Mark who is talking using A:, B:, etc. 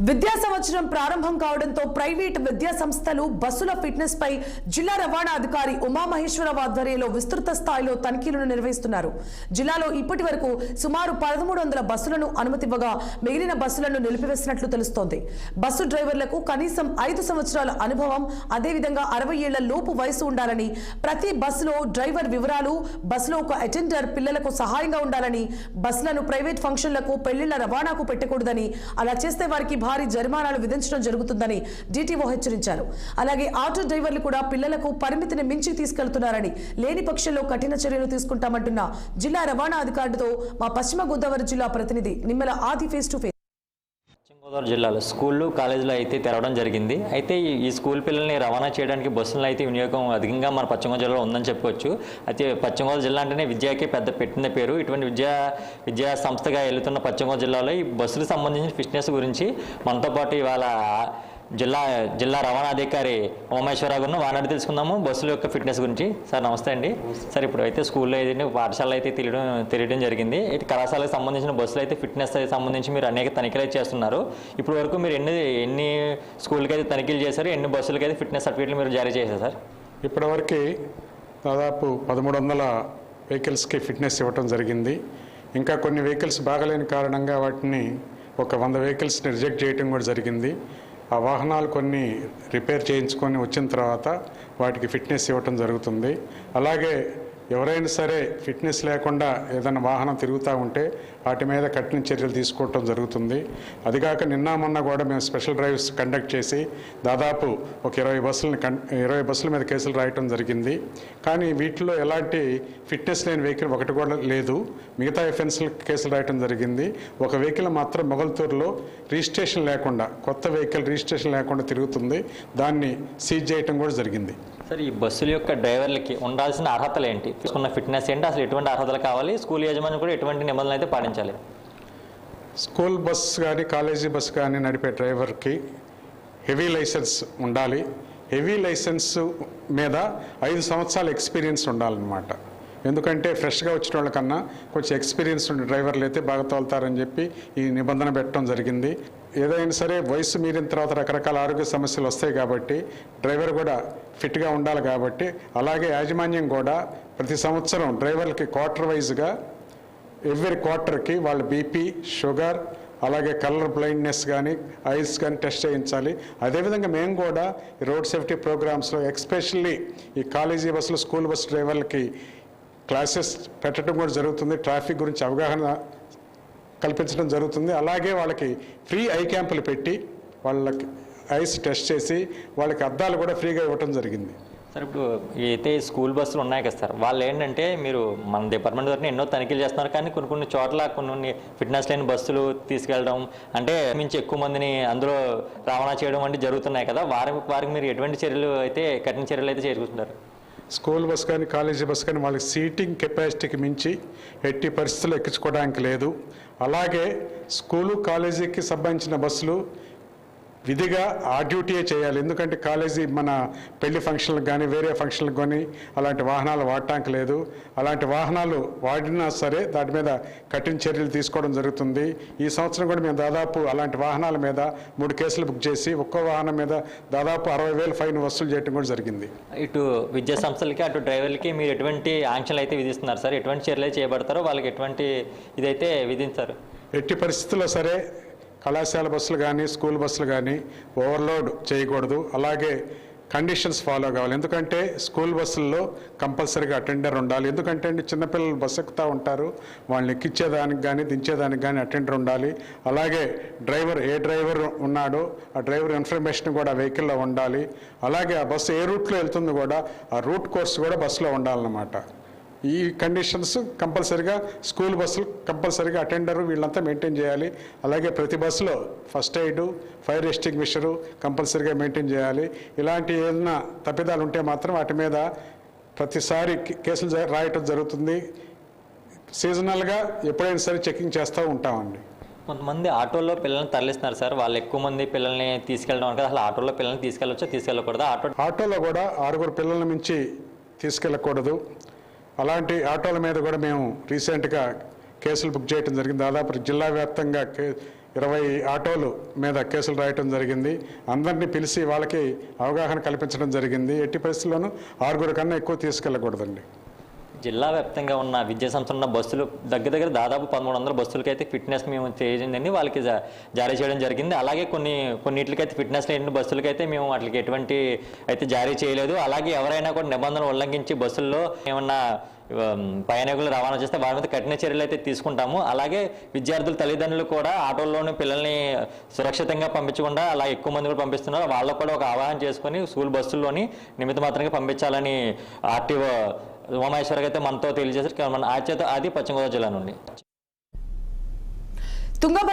A: విద్యా సంవత్సరం ప్రారంభం కావడంతో ప్రైవేట్ విద్యా సంస్థలు బస్సుల ఫిట్నెస్ పై జిల్లా రవాణా అధికారి ఉమామహేశ్వరరావు ఆధ్వర్యంలో విస్తృత స్థాయిలో తనిఖీలను నిర్వహిస్తున్నారు. జిల్లాలో ఇప్పటి వరకు సుమారు పదమూడు వందల బస్సులను అనుమతివ్వగా మిగిలిన బస్సులను నిలిపివేసినట్లు తెలుస్తోంది. బస్సు డ్రైవర్లకు కనీసం ఐదు సంవత్సరాల అనుభవం అదేవిధంగా అరవై ఏళ్ళ లోపు వయసు ఉండాలని ప్రతి బస్సులో డ్రైవర్ వివరాలు బస్సులో ఒక అటెండర్ పిల్లలకు సహాయంగా ఉండాలని బస్సులను ప్రైవేట్ ఫంక్షన్లకు పెళ్ళిళ్ళ రవాణాకు పెట్టకూడదని అలా చేస్తే వారికి భారీ జరిమానాలు విధించడం జరుగుతుందని డీటీఓ హెచ్చరించారు. అలాగే ఆటో డ్రైవర్లు కూడా పిల్లలకు పరిమితిని మించి తీసుకెళ్తున్నారని లేని పక్షంలో కఠిన చర్యలు తీసుకుంటామంటున్న జిల్లా రవాణా అధికారులతో మా పశ్చిమ గోదావరి జిల్లా ప్రతినిధి నిమ్మల ఆది ఫేస్ టు ఫేస్
B: గోదావరి జిల్లాలో స్కూళ్ళు కాలేజీలు అయితే తెరవడం జరిగింది. అయితే ఈ- స్కూల్ పిల్లల్ని రవాణా చేయడానికి బస్సులు అయితే వినియోగం అధికంగా మన పశ్చిమ గోదావరి జిల్లాలో ఉందని చెప్పుకోవచ్చు. అయితే పశ్చిమ గోదావరి జిల్లా అంటేనే విద్యకి పెద్ద పెట్టిన పేరు. ఇటువంటి విద్యా విద్యా సంస్థగా వెళ్తున్న పశ్చిమ గోదావరి జిల్లాలో ఈ బస్సులకు సంబంధించిన ఫిట్నెస్ గురించి మనతో పాటు ఇవాళ జిల్లా జిల్లా రవాణా అధికారి ఉమేశ్వరరావు గారిని వానాడు తెలుసుకుందాము. బస్సుల యొక్క ఫిట్నెస్ గురించి. సార్ నమస్తే అండి. సార్ ఇప్పుడు అయితే స్కూల్లో అయితే పాఠశాలలో అయితే తెలియడం తెలియడం జరిగింది. ఇటు కళాశాలకు సంబంధించిన బస్సులు అయితే ఫిట్నెస్ సంబంధించి మీరు అనేక తనిఖీలు చేస్తున్నారు. ఇప్పుడు వరకు మీరు ఎన్ని ఎన్ని స్కూల్కి అయితే తనిఖీలు చేశారు? ఎన్ని బస్సులకి అయితే ఫిట్నెస్ సర్టిఫికేట్లు మీరు జారీ చేశారు సార్?
C: ఇప్పటివరకు దాదాపు పదమూడు వందల వెహికల్స్కి ఫిట్నెస్ ఇవ్వటం జరిగింది. ఇంకా కొన్ని వెహికల్స్ బాగలేని కారణంగా వాటిని ఒక వంద వెహికల్స్ని రిజెక్ట్ చేయటం కూడా జరిగింది. ఆ వాహనాలు కొన్ని రిపేర్ చేయించుకొని వచ్చిన తర్వాత వాటికి ఫిట్నెస్ ఇవ్వటం జరుగుతుంది. అలాగే ఎవరైనా సరే ఫిట్నెస్ లేకుండా ఏదైనా వాహనం తిరుగుతూ ఉంటే వాటి మీద కఠిన చర్యలు తీసుకోవటం జరుగుతుంది. అదిగాక నిన్న మొన్న కూడా మేము స్పెషల్ డ్రైవ్స్ కండక్ట్ చేసి దాదాపు ఒక ఇరవై బస్సులను కన్ ఇరవై బస్సుల మీద కేసులు రాయటం జరిగింది. కానీ వీటిలో ఎలాంటి ఫిట్నెస్ లేని వెహికల్ ఒకటి కూడా లేదు. మిగతా ఎఫెన్స్ల కేసులు రాయటం జరిగింది. ఒక వెహికల్ మాత్రం మొగల్తూరులో రిజిస్ట్రేషన్ లేకుండా కొత్త వెహికల్ రిజిస్ట్రేషన్ లేకుండా తిరుగుతుంది. దాన్ని సీజ్ చేయటం కూడా జరిగింది.
B: సార్ ఈ బస్సుల యొక్క డ్రైవర్లకి ఉండాల్సిన అర్హతలు ఏంటి? తీసుకున్న ఫిట్నెస్ ఏంటి? అసలు ఎటువంటి అర్హతలు కావాలి? స్కూల్ యజమాని కూడా ఎటువంటి నిబంధనలు అయితే పాటించాలి?
C: స్కూల్ బస్ కానీ కాలేజీ బస్ కానీ నడిపే డ్రైవర్కి హెవీ లైసెన్స్ ఉండాలి. హెవీ లైసెన్స్ మీద ఐదు సంవత్సరాల ఎక్స్పీరియన్స్ ఉండాలన్నమాట. ఎందుకంటే ఫ్రెష్గా వచ్చిన వాళ్ళకన్నా కొంచెం ఎక్స్పీరియన్స్ ఉన్న డ్రైవర్లు అయితే బాగా తోలుతారని చెప్పి ఈ నిబంధన పెట్టడం జరిగింది. ఏదైనా సరే వయసు మీరిన తర్వాత రకరకాల ఆరోగ్య సమస్యలు వస్తాయి కాబట్టి డ్రైవర్ కూడా ఫిట్గా ఉండాలి కాబట్టి అలాగే యాజమాన్యం కూడా ప్రతి సంవత్సరం డ్రైవర్లకి క్వార్టర్ వైజ్గా ఎవ్రీ క్వార్టర్కి వాళ్ళ బీపీ షుగర్ అలాగే కలర్ బ్లైండ్నెస్ కానీ ఐస్ కానీ టెస్ట్ చేయించాలి. అదేవిధంగా మేము కూడా రోడ్ సేఫ్టీ ప్రోగ్రామ్స్లో ఎక్స్పెషల్లీ ఈ కాలేజీ బస్సులు స్కూల్ బస్ డ్రైవర్లకి క్లాసెస్ పెట్టడం కూడా జరుగుతుంది. ట్రాఫిక్ గురించి అవగాహన కల్పించడం జరుగుతుంది. అలాగే వాళ్ళకి ఫ్రీ ఐ క్యాంపులు పెట్టి వాళ్ళకి ఐస్ టెస్ట్ చేసి వాళ్ళకి అద్దాలు కూడా ఫ్రీగా ఇవ్వటం జరిగింది.
B: సార్ ఇప్పుడు అయితే స్కూల్ బస్సులు ఉన్నాయి కదా సార్ వాళ్ళు ఏంటంటే మీరు మన డిపార్ట్మెంట్ తరఫున ఎన్నో తనిఖీలు చేస్తున్నారు కానీ కొన్ని కొన్ని చోట్ల కొన్ని కొన్ని ఫిట్నెస్ లేని బస్సులు తీసుకెళ్ళడం అంటే మించి ఎక్కువ మందిని అందులో రవాణా చేయడం వంటి జరుగుతున్నాయి కదా వారి వారికి మీరు ఎటువంటి చర్యలు అయితే కఠిన చర్యలు అయితే చేసుకుంటున్నారు
C: స్కూల్ బస్ కానీ కాలేజీ బస్ కానీ వాళ్ళకి సీటింగ్ కెపాసిటీకి మించి ఎట్టి పరిస్థితుల్లో ఎక్కించుకోవడానికి లేదు. అలాగే స్కూలు కాలేజీకి సంబంధించిన బస్సులు విధిగా ఆ డ్యూటీయే చేయాలి. ఎందుకంటే కాలేజీ మన పెళ్ళి ఫంక్షన్లకు కానీ వేరే ఫంక్షన్లకు కానీ అలాంటి వాహనాలు వాడటానికి లేదు. అలాంటి వాహనాలు వాడినా సరే దాని మీద కఠిన చర్యలు తీసుకోవడం జరుగుతుంది. ఈ సంవత్సరం కూడా మేము దాదాపు అలాంటి వాహనాల మీద మూడు కేసులు బుక్ చేసి ఒక్కో వాహనం మీద దాదాపు అరవై వేలు ఫైన్ వసూలు చేయడం కూడా జరిగింది.
B: ఇటు విద్యా సంస్థలకి అటు డ్రైవర్లకి మీరు ఎటువంటి ఆంక్షలు అయితే విధిస్తున్నారు సార్? ఎటువంటి చర్యలు చేయబడతారో వాళ్ళకి ఎటువంటి ఇదైతే విధించారు?
C: ఎట్టి పరిస్థితుల్లో సరే కళాశాల బస్సులు కానీ స్కూల్ బస్సులు కానీ ఓవర్లోడ్ చేయకూడదు. అలాగే కండిషన్స్ ఫాలో కావాలి. ఎందుకంటే స్కూల్ బస్సుల్లో కంపల్సరీగా అటెండర్ ఉండాలి. ఎందుకంటే అండి చిన్నపిల్లలు బస్సు ఎక్కుతూ ఉంటారు. వాళ్ళని ఎక్కించేదానికి కానీ దించేదానికి కానీ అటెండర్ ఉండాలి. అలాగే డ్రైవర్ ఏ డ్రైవర్ ఉన్నాడో ఆ డ్రైవర్ ఇన్ఫర్మేషన్ కూడా వెహికల్లో ఉండాలి. అలాగే ఆ బస్సు ఏ రూట్లో వెళ్తుందో కూడా ఆ రూట్ కోర్స్ కూడా బస్సులో ఉండాలన్నమాట. ఈ కండిషన్స్ కంపల్సరీగా స్కూల్ బస్సులు కంపల్సరీగా అటెండర్ వీళ్ళంతా మెయింటైన్ చేయాలి. అలాగే ప్రతి బస్సులో ఫస్ట్ ఎయిడ్ ఫైర్ ఎస్టింగ్విషరు కంపల్సరీగా మెయింటైన్ చేయాలి. ఇలాంటి ఏదైనా తప్పిదాలు ఉంటే మాత్రం వాటి మీద ప్రతిసారి కేసులు రాయటం జరుగుతుంది. సీజనల్గా ఎప్పుడైనా సరే చెకింగ్ చేస్తూ ఉంటామండి.
B: కొంతమంది ఆటోల్లో పిల్లల్ని తరలిస్తున్నారు సార్. వాళ్ళు ఎక్కువ మంది పిల్లల్ని తీసుకెళ్ళడం అంటే అసలు ఆటోలో పిల్లల్ని తీసుకెళ్ళొచ్చా తీసుకెళ్ళకూడదా? ఆటో
C: ఆటోలో కూడా ఆరుగురు పిల్లల మించి తీసుకెళ్ళకూడదు. అలాంటి ఆటోల మీద కూడా మేము రీసెంట్గా కేసులు బుక్ చేయడం జరిగింది. దాదాపు జిల్లా వ్యాప్తంగా కే ఇరవై ఆటోలు మీద కేసులు రాయటం జరిగింది. అందరినీ పిలిచి వాళ్ళకి అవగాహన కల్పించడం జరిగింది. ఎట్టి పరిస్థితుల్లోనూ ఆరుగురు కన్నా ఎక్కువ తీసుకెళ్ళకూడదండి.
B: జిల్లా వ్యాప్తంగా ఉన్న విద్యా సంస్థలు ఉన్న బస్సులు దగ్గర దగ్గర దాదాపు పదమూడు వందల బస్సులకైతే ఫిట్నెస్ మేము చేసిందండి. వాళ్ళకి జా- జారీ చేయడం జరిగింది. అలాగే కొన్ని కొన్నిటికైతే ఫిట్నెస్ లేని బస్సులకైతే మేము వాటికి ఎటువంటి అయితే జారీ చేయలేదు. అలాగే ఎవరైనా కూడా నిబంధనలు ఉల్లంఘించి బస్సుల్లో ఏమన్నా ప్రయాణికులు రవాణా చేస్తే వారి మీద కఠిన చర్యలు అయితే తీసుకుంటాము. అలాగే విద్యార్థుల తల్లిదండ్రులు కూడా ఆటోల్లోనే పిల్లల్ని సురక్షితంగా పంపించకుండా అలా ఎక్కువ మంది కూడా పంపిస్తున్నారు. వాళ్ళకు కూడా ఒక ఆవాహన చేసుకొని స్కూల్ బస్సుల్లోని నిమిత్త మాత్రంగా పంపించాలని ఆర్టీఓ ఉమామేశ్వర్ అయితే మనతో తెలియజేసరికి మన ఆచేత అది పశ్చిమ గోదావరి జిల్లా నుండి.
A: తుంగభద్ర